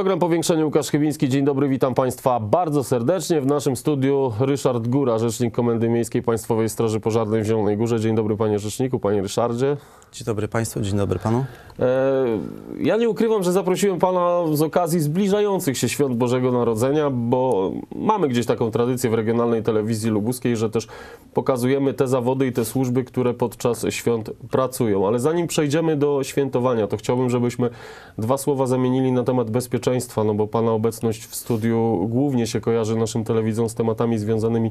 Program Powiększenie Łukasz Chybiński. Dzień dobry, witam Państwa bardzo serdecznie. W naszym studiu Ryszard Góra, rzecznik Komendy Miejskiej Państwowej Straży Pożarnej w Zielonej Górze. Dzień dobry Panie Rzeczniku, Panie Ryszardzie. Dzień dobry Państwu, dzień dobry Panu. E, ja nie ukrywam, że zaprosiłem Pana z okazji zbliżających się Świąt Bożego Narodzenia, bo mamy gdzieś taką tradycję w regionalnej telewizji lubuskiej, że też pokazujemy te zawody i te służby, które podczas świąt pracują. Ale zanim przejdziemy do świętowania, to chciałbym, żebyśmy dwa słowa zamienili na temat bezpieczeństwa, no bo Pana obecność w studiu głównie się kojarzy naszym telewizją z tematami związanymi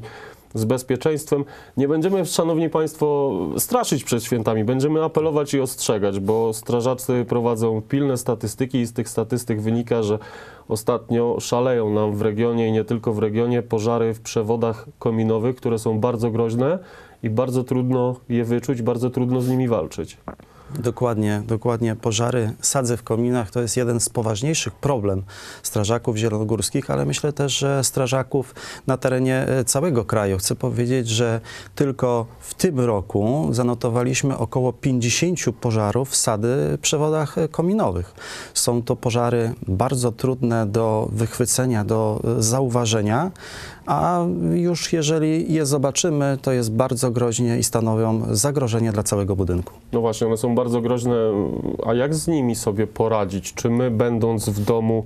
z bezpieczeństwem. Nie będziemy, Szanowni Państwo, straszyć przed świętami, będziemy apelować i ostrzegać, bo strażacy prowadzą pilne statystyki i z tych statystyk wynika, że ostatnio szaleją nam w regionie i nie tylko w regionie pożary w przewodach kominowych, które są bardzo groźne i bardzo trudno je wyczuć, bardzo trudno z nimi walczyć. Dokładnie, dokładnie. Pożary sadzy w kominach to jest jeden z poważniejszych problem strażaków zielonogórskich, ale myślę też, że strażaków na terenie e, całego kraju. Chcę powiedzieć, że tylko w tym roku zanotowaliśmy około 50 pożarów sady w przewodach e, kominowych. Są to pożary bardzo trudne do wychwycenia, do e, zauważenia, a już jeżeli je zobaczymy, to jest bardzo groźnie i stanowią zagrożenie dla całego budynku. No właśnie, one są bardzo groźne, a jak z nimi sobie poradzić? Czy my będąc w domu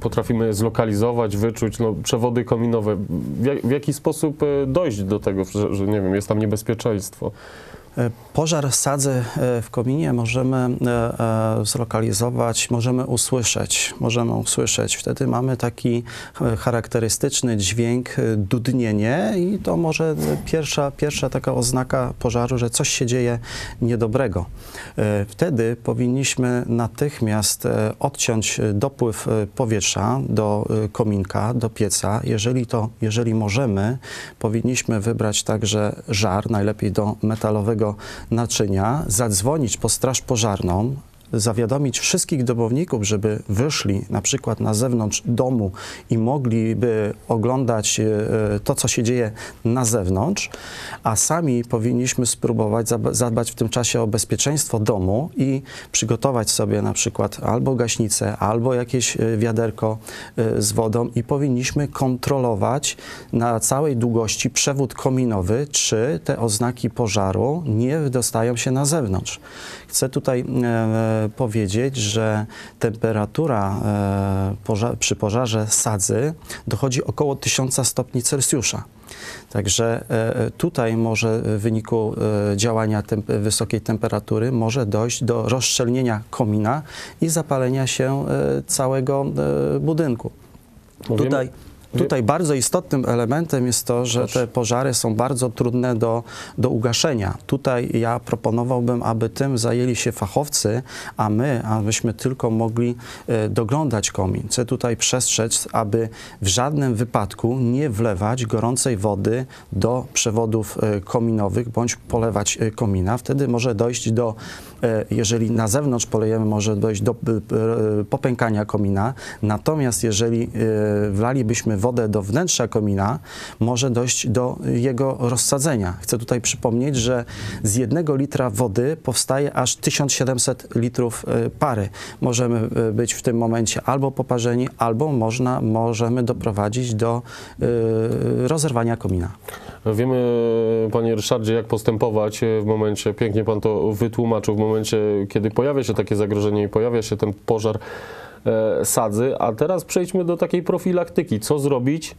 potrafimy je zlokalizować, wyczuć, no, przewody kominowe? W, jak, w jaki sposób e, dojść do tego, że, że nie wiem, jest tam niebezpieczeństwo? Pożar sadzy e, w kominie możemy e, e, zlokalizować, możemy usłyszeć, możemy usłyszeć. Wtedy mamy taki charakterystyczny dźwięk, dudnienie i to może pierwsza, pierwsza taka oznaka pożaru, że coś się dzieje niedobrego. Wtedy powinniśmy natychmiast odciąć dopływ powietrza do kominka, do pieca. Jeżeli to, jeżeli możemy, powinniśmy wybrać także żar, najlepiej do metalowego naczynia, zadzwonić po straż pożarną, zawiadomić wszystkich domowników, żeby wyszli na przykład na zewnątrz domu i mogliby oglądać e, to, co się dzieje na zewnątrz, a sami powinniśmy spróbować zadbać w tym czasie o bezpieczeństwo domu i przygotować sobie na przykład albo gaśnicę, albo jakieś e, wiaderko e, z wodą i powinniśmy kontrolować na całej długości przewód kominowy, czy te oznaki pożaru nie wydostają się na zewnątrz. Chcę tutaj e, powiedzieć, że temperatura e, poża- przy pożarze sadzy dochodzi około 1000 stopni Celsjusza. Także e, tutaj może w wyniku e, działania tem- wysokiej temperatury może dojść do rozszczelnienia komina i zapalenia się e, całego e, budynku. Bo wiemy- Tutaj, tutaj bardzo istotnym elementem jest to, że te pożary są bardzo trudne do, do ugaszenia. Tutaj ja proponowałbym, aby tym zajęli się fachowcy, a my, abyśmy tylko mogli e, doglądać komin. Chcę tutaj przestrzec, aby w żadnym wypadku nie wlewać gorącej wody do przewodów e, kominowych bądź polewać e, komina. Wtedy może dojść do, jeżeli na zewnątrz polejemy, może dojść do popękania komina. Natomiast jeżeli wlalibyśmy wodę do wnętrza komina, może dojść do jego rozsadzenia. Chcę tutaj przypomnieć, że z jednego litra wody powstaje aż 1700 litrów e, pary. Możemy e, być w tym momencie albo poparzeni, albo można, możemy doprowadzić do e, rozerwania komina. Wiemy, Panie Ryszardzie, jak postępować w momencie, pięknie Pan to wytłumaczył, w momencie, kiedy pojawia się takie zagrożenie i pojawia się ten pożar sadzy. A teraz przejdźmy do takiej profilaktyki. Co zrobić,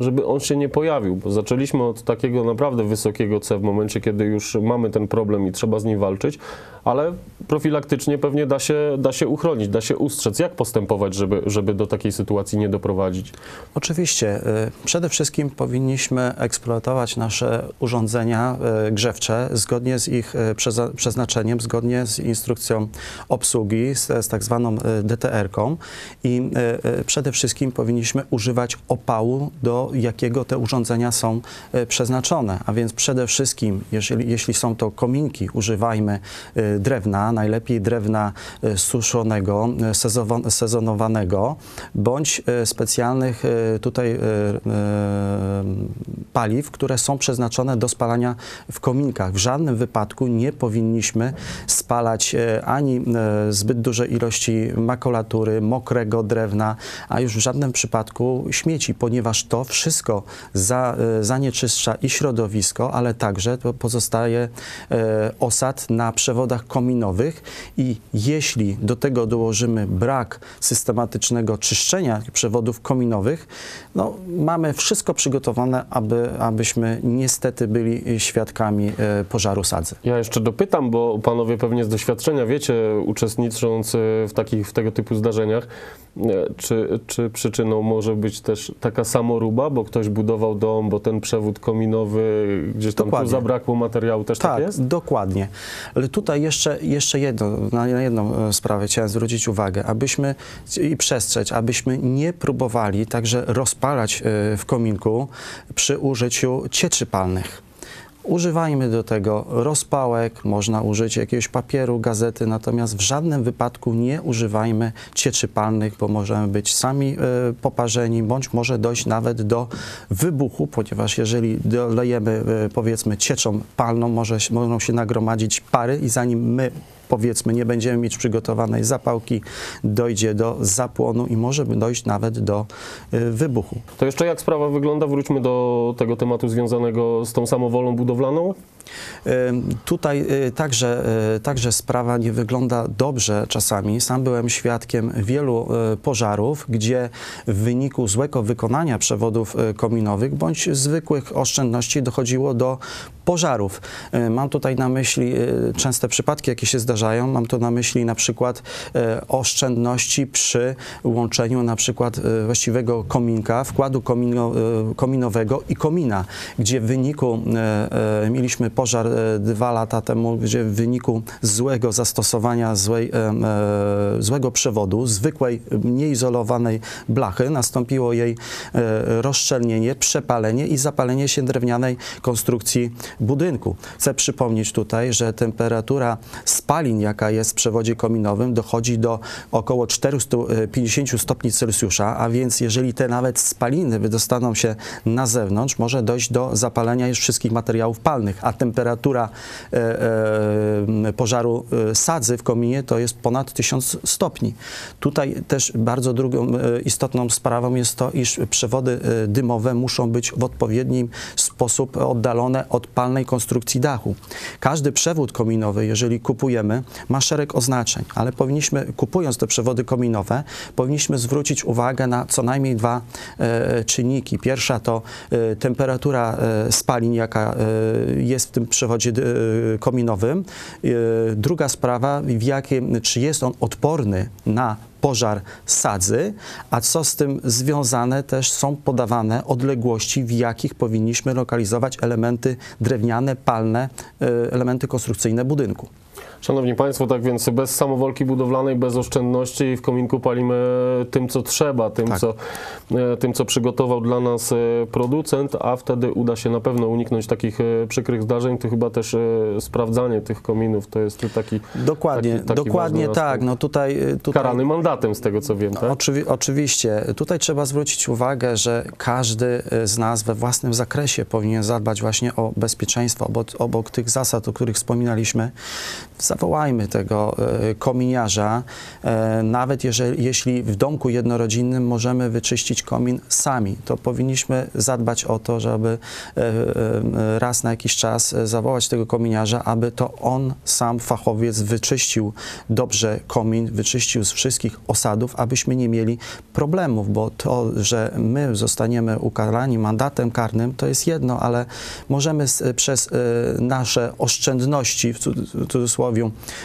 żeby on się nie pojawił? Bo zaczęliśmy od takiego naprawdę wysokiego C w momencie, kiedy już mamy ten problem i trzeba z nim walczyć, ale profilaktycznie pewnie da się, da się uchronić, da się ustrzec. Jak postępować, żeby, żeby do takiej sytuacji nie doprowadzić? Oczywiście. y, Przede wszystkim powinniśmy eksploatować nasze urządzenia y, grzewcze zgodnie z ich y, przeznaczeniem, zgodnie z instrukcją obsługi, z, z tak zwaną DTR-ką i przede wszystkim powinniśmy używać opału do jakiego te urządzenia są e, przeznaczone. A więc przede wszystkim, jeżeli, jeśli są to kominki, używajmy e, drewna, najlepiej drewna e, suszonego, sezonowanego, bądź specjalnych tutaj paliw, które są przeznaczone do spalania w kominkach. W żadnym wypadku nie powinniśmy spalać ani zbyt dużej ilości makulatury, mokrego drewna, a już w żadnym przypadku śmieci, ponieważ to wszystko za, e, zanieczyszcza i środowisko, ale także pozostaje e, osad na przewodach kominowych i jeśli do tego dołożymy brak systematycznego czyszczenia przewodów kominowych, no, mamy wszystko przygotowane, aby, abyśmy niestety byli świadkami e, pożaru sadzy. Ja jeszcze dopytam, bo panowie pewnie z doświadczenia wiecie, uczestnicząc w takich w tego typu zdarzeniach, czy, czy przyczyną może być też taka samoruba, bo ktoś budował dom, bo ten przewód kominowy gdzieś tam tu Dokładnie. zabrakło materiału, też tak, Tak, jest? dokładnie. Ale tutaj jeszcze, jeszcze jedno, na na jedną e, sprawę chciałem zwrócić uwagę, abyśmy i przestrzec, abyśmy nie próbowali także rozpalać e, w kominku przy użyciu cieczy palnych. Używajmy do tego rozpałek, można użyć jakiegoś papieru, gazety, natomiast w żadnym wypadku nie używajmy cieczy palnych, bo możemy być sami e, poparzeni, bądź może dojść nawet do wybuchu, ponieważ jeżeli dolejemy e, powiedzmy cieczą palną, może, mogą się nagromadzić pary i zanim my powiedzmy nie będziemy mieć przygotowanej zapałki, dojdzie do zapłonu i może dojść nawet do e, wybuchu. To jeszcze jak sprawa wygląda? Wróćmy do tego tematu związanego z tą samowolą budowlaną. Tutaj y, także, y, także sprawa nie wygląda dobrze czasami. Sam byłem świadkiem wielu y, pożarów, gdzie w wyniku złego wykonania przewodów kominowych bądź zwykłych oszczędności dochodziło do pożarów. Mam tutaj na myśli częste przypadki, jakie się zdarzają. Mam tu na myśli na przykład oszczędności przy łączeniu na przykład właściwego kominka, wkładu komino, kominowego i komina, gdzie w wyniku e, e, mieliśmy pożar e, dwa lata temu, gdzie w wyniku złego zastosowania złej, e, e, złego przewodu, zwykłej, nieizolowanej blachy, nastąpiło jej rozszczelnienie, przepalenie i zapalenie się drewnianej konstrukcji budynku. Chcę przypomnieć tutaj, że temperatura spalin, jaka jest w przewodzie kominowym, dochodzi do około 450 stopni Celsjusza, a więc jeżeli te nawet spaliny wydostaną się na zewnątrz, może dojść do zapalenia już wszystkich materiałów palnych, a temperatura e, e, pożaru e, sadzy w kominie to jest ponad 1000 stopni. Tutaj też bardzo drugą istotną sprawą jest to, iż przewody dymowe muszą być w odpowiedni sposób oddalone od palnej konstrukcji dachu. Każdy przewód kominowy, jeżeli kupujemy, ma szereg oznaczeń, ale powinniśmy, kupując te przewody kominowe, powinniśmy zwrócić uwagę na co najmniej dwa czynniki. Pierwsza to temperatura spalin, jaka jest w tym przewodzie e, kominowym. E, druga sprawa, w jakim, czy jest on odporny na pożar sadzy, a co z tym związane też są podawane odległości, w jakich powinniśmy lokalizować elementy drewniane, palne, e, elementy konstrukcyjne budynku. Szanowni Państwo, tak więc bez samowolki budowlanej, bez oszczędności w kominku palimy tym, co trzeba, tym, Tak. co, e, tym co przygotował dla nas e, producent, a wtedy uda się na pewno uniknąć takich e, przykrych zdarzeń. To chyba też sprawdzanie tych kominów to jest taki Dokładnie, Taki- taki dokładnie tak. No tutaj, tutaj karany mandatem, z tego co wiem, tak? Oczywi- oczywiście. Tutaj trzeba zwrócić uwagę, że każdy z nas we własnym zakresie powinien zadbać właśnie o bezpieczeństwo, obok, obok tych zasad, o których wspominaliśmy. Zawołajmy tego y, kominiarza. E, Nawet jeżeli, jeśli w domku jednorodzinnym możemy wyczyścić komin sami, to powinniśmy zadbać o to, żeby e, e, raz na jakiś czas e, zawołać tego kominiarza, aby to on sam, fachowiec, wyczyścił dobrze komin, wyczyścił z wszystkich osadów, abyśmy nie mieli problemów, bo to, że my zostaniemy ukarani mandatem karnym, to jest jedno, ale możemy przez e, nasze oszczędności, w cudzysłowie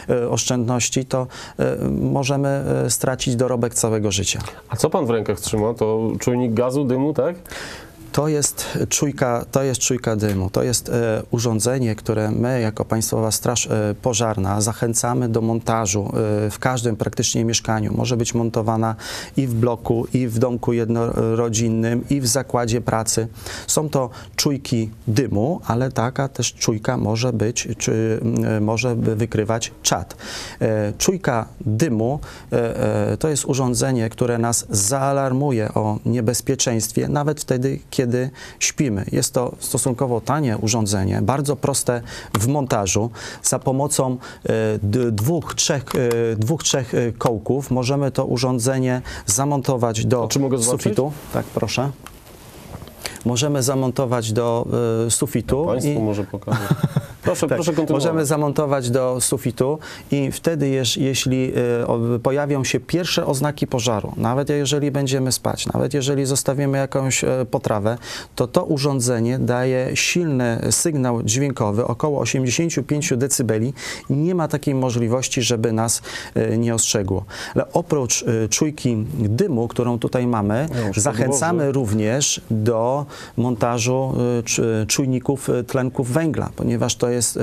e, oszczędności, to e, możemy e, stracić dorobek całego życia. A co pan w rękach trzyma? To czujnik gazu, dymu, tak? To jest czujka, to jest czujka dymu. To jest e, urządzenie, które my jako Państwowa Straż e, Pożarna zachęcamy do montażu e, w każdym praktycznie mieszkaniu. Może być montowana i w bloku, i w domku jednorodzinnym, i w zakładzie pracy. Są to czujki dymu, ale taka też czujka może być, czy może wykrywać czad. E, Czujka dymu to jest urządzenie, które nas zaalarmuje o niebezpieczeństwie, nawet wtedy, kiedy śpimy. Jest to stosunkowo tanie urządzenie, bardzo proste w montażu. Za pomocą e, dwóch, trzech, e, dwóch, trzech e, kołków możemy to urządzenie zamontować do sufitu. Tak, proszę. Możemy zamontować do e, sufitu. Państwu i- może pokażę. Proszę, tak, proszę kontynuować. możemy zamontować do sufitu i wtedy, jeż, jeśli o, pojawią się pierwsze oznaki pożaru, nawet jeżeli będziemy spać, nawet jeżeli zostawimy jakąś e, potrawę, to to urządzenie daje silny sygnał dźwiękowy, około 85 decybeli. Nie ma takiej możliwości, żeby nas e, nie ostrzegło. Ale oprócz czujki dymu, którą tutaj mamy, Ja już zachęcamy również do montażu y, cz- czujników y, tlenków węgla, ponieważ to jest y,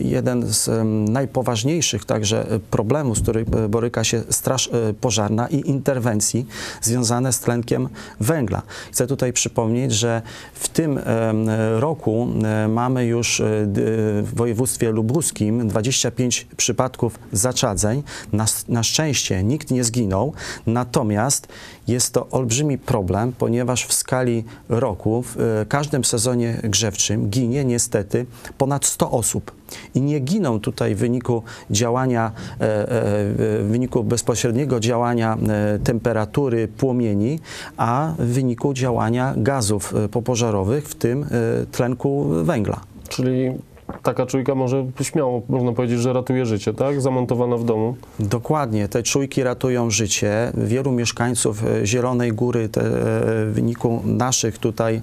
jeden z najpoważniejszych także problemów, z których boryka się Straż Pożarna i interwencji związane z tlenkiem węgla. Chcę tutaj przypomnieć, że w tym roku e, mamy już w województwie lubuskim 25 przypadków zaczadzeń. Na, na szczęście nikt nie zginął, natomiast jest to olbrzymi problem, ponieważ w skali roku, w e, każdym sezonie grzewczym ginie niestety ponad 100 osób. I nie giną tutaj w wyniku działania, e, e, w wyniku bezpośredniego działania temperatury płomieni, a w wyniku działania gazów popożarowych, w tym tlenku węgla. Czyli taka czujka może śmiało, można powiedzieć, że ratuje życie, tak? Zamontowana w domu. Dokładnie, te czujki ratują życie. Wielu mieszkańców e, Zielonej Góry te, e, w wyniku naszych tutaj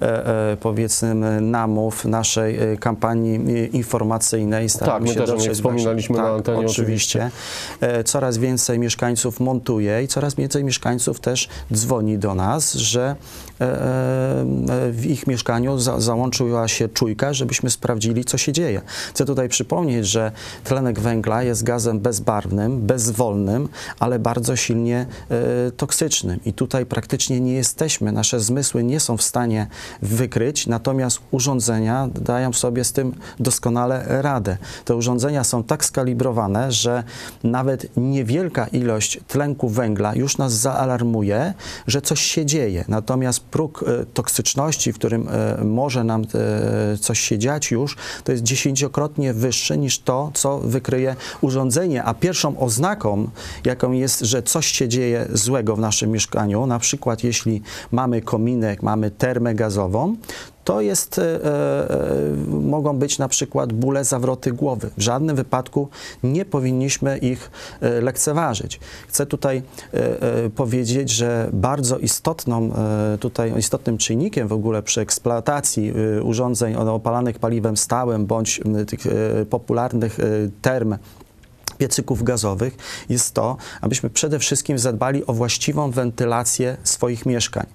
e, powiedzmy namów, naszej kampanii informacyjnej Tak, my się też o niej wspominaliśmy właśnie- na tak, antenie, oczywiście. E, Coraz więcej mieszkańców montuje i coraz więcej mieszkańców też dzwoni do nas, że w ich mieszkaniu za, załączyła się czujka, żebyśmy sprawdzili, co się dzieje. Chcę tutaj przypomnieć, że tlenek węgla jest gazem bezbarwnym, bezwolnym, ale bardzo silnie e, toksycznym. I tutaj praktycznie nie jesteśmy, nasze zmysły nie są w stanie wykryć, natomiast urządzenia dają sobie z tym doskonale radę. Te urządzenia są tak skalibrowane, że nawet niewielka ilość tlenku węgla już nas zaalarmuje, że coś się dzieje. Natomiast próg e, toksyczności, w którym e, może nam coś się dziać już, to jest dziesięciokrotnie wyższe niż to, co wykryje urządzenie. A pierwszą oznaką, jaką jest, że coś się dzieje złego w naszym mieszkaniu, na przykład jeśli mamy kominek, mamy termę gazową, to jest, e, e, mogą być na przykład bóle, zawroty głowy. W żadnym wypadku nie powinniśmy ich e, lekceważyć. Chcę tutaj powiedzieć, że bardzo istotną, tutaj istotnym czynnikiem w ogóle przy eksploatacji urządzeń opalanych paliwem stałym bądź tych popularnych term piecyków gazowych jest to, abyśmy przede wszystkim zadbali o właściwą wentylację swoich mieszkań.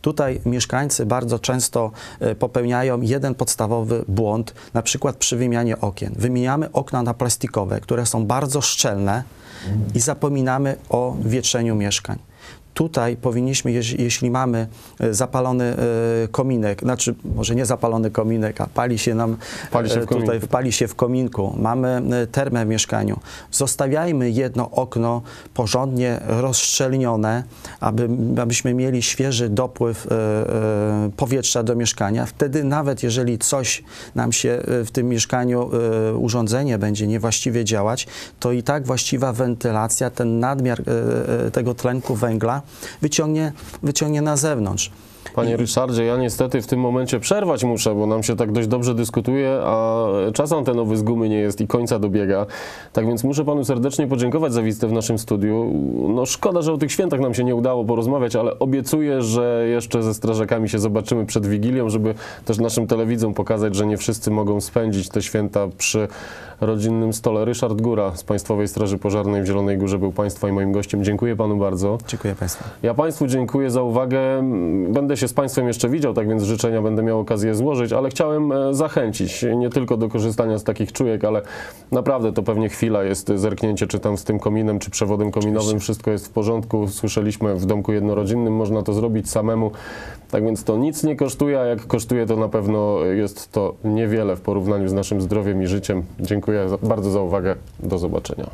Tutaj mieszkańcy bardzo często e, popełniają jeden podstawowy błąd, na przykład przy wymianie okien. Wymieniamy okna na plastikowe, które są bardzo szczelne i zapominamy o wietrzeniu mieszkań. Tutaj powinniśmy, jeśli mamy e, zapalony e, kominek, znaczy może nie zapalony kominek, a pali się nam Pali się w e, tutaj kominku. pali się w kominku, mamy termę w mieszkaniu, zostawiajmy jedno okno porządnie rozszczelnione, aby, abyśmy mieli świeży dopływ powietrza do mieszkania. Wtedy nawet jeżeli coś nam się w tym mieszkaniu, urządzenie będzie niewłaściwie działać, to i tak właściwa wentylacja, ten nadmiar tego tlenku węgla wyciągnie, wyciągnie na zewnątrz. Panie Ryszardzie, ja niestety w tym momencie przerwać muszę, bo nam się tak dość dobrze dyskutuje, a czas antenowy z gumy nie jest i końca dobiega. Tak więc muszę panu serdecznie podziękować za wizytę w naszym studiu. No szkoda, że o tych świętach nam się nie udało porozmawiać, ale obiecuję, że jeszcze ze strażakami się zobaczymy przed Wigilią, żeby też naszym telewidzom pokazać, że nie wszyscy mogą spędzić te święta przy rodzinnym stole. Ryszard Góra z Państwowej Straży Pożarnej w Zielonej Górze był Państwa i moim gościem. Dziękuję Panu bardzo. Dziękuję Państwu. Ja Państwu dziękuję za uwagę. Będę się z Państwem jeszcze widział, tak więc życzenia będę miał okazję złożyć, ale chciałem e, zachęcić nie tylko do korzystania z takich czujek, ale naprawdę to pewnie chwila jest zerknięcie, czy tam z tym kominem, czy przewodem kominowym Oczywiście. wszystko jest w porządku. Słyszeliśmy w domku jednorodzinnym, można to zrobić samemu. Tak więc to nic nie kosztuje, a jak kosztuje, to na pewno jest to niewiele w porównaniu z naszym zdrowiem i życiem. Dziękuję za, bardzo za uwagę. Do zobaczenia.